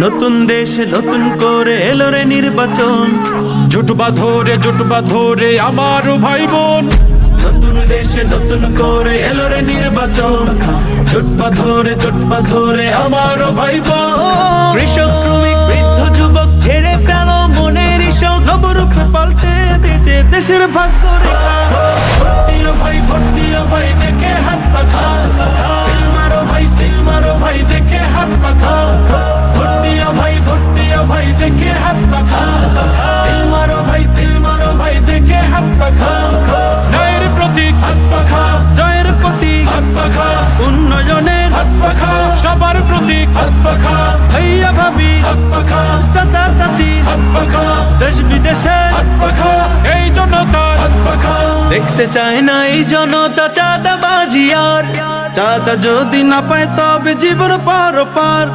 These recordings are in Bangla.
নতুন দেশে নতুন করে এলো রে নির্বাচন। জুটবা ধরে জুটবা ধরে আমার ভাই বোন। নতুন দেশে নতুন করে এলো রে নির্বাচন। জোটপা ধরে জোটপা ধরে আমারও ভাই বোন। কৃষক শ্রমিক বৃদ্ধ যুবক ছেড়ে ফেল মনের ইশক নবরূপে পাল্টে দিতে দেশের ভাগ্য রেখা হাত পাখা ভাইয়া ভাবি। হাত পাখা চাচা চাচি। হাত পাখা দেশ বিদেশে। হাত পাখা এই জনতার হাত পাখা দেখতে চায় না এই জনতা চাঁদাবাজি আর। চাঁদা যদি না পায় তবে জীবন পার পার।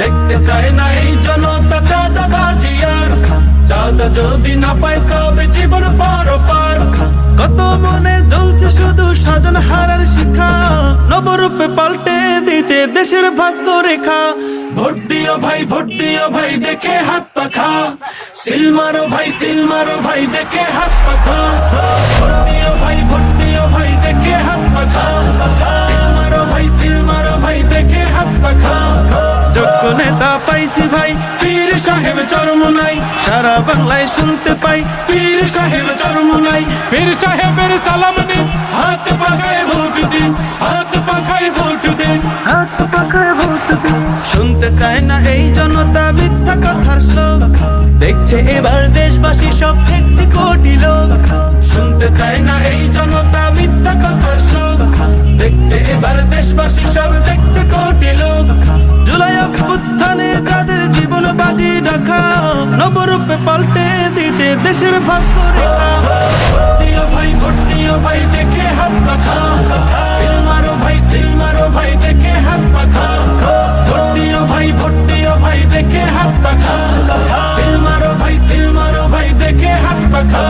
দেখতে চায় না এই জনতা চাঁদাবাজি আর। চাঁদা যদি না পায় তবে জীবন পার পার। কত মনে জ্বলছে শুধু সাজন হারার শিখা। নবরূপে পাল্টে দেশের ভাগ্য রেখা। ভোট দিও ভাই, ভোট দিও ভাই, দেখে হাত পাখা। সিল মারো ভাই সিল মারো ভাই, দেখে হাত পাখা। ভোট দিও ভাই, ভোট দিও ভাই, দেখে হাত পাখা। সিল ভাই সিল ভাই, দেখে হাত পাখা। যোগ্য নেতা পাইছি ভাই, পীর সাহেব চরমুনাই সারা বাংলায় শুনতে পাই, পীর সাহেব চরমুনাই পীর সাহেবের সালাম নিন শুনতে চায় না এই জনতা মিথ্যা কথার শ্লোক। দেখছে এবার দেশবাসী সব দেখছে কোটি লোক। শুনতে চায় না এই জনতা মিথ্যা কথার শ্লোক। দেখছে এবার দেশবাসী সব দেখছে কোটি লোক। জুলাই অভ্যুত্থানে যাদের জীবন বাজি রাখা, নবরূপে পাল্টে দিতে দেশের ভাগ্য রেখা। দেখে হাত পাখা সিল মারো ভাই সিল মারো ভাই দেখে হাত পাখা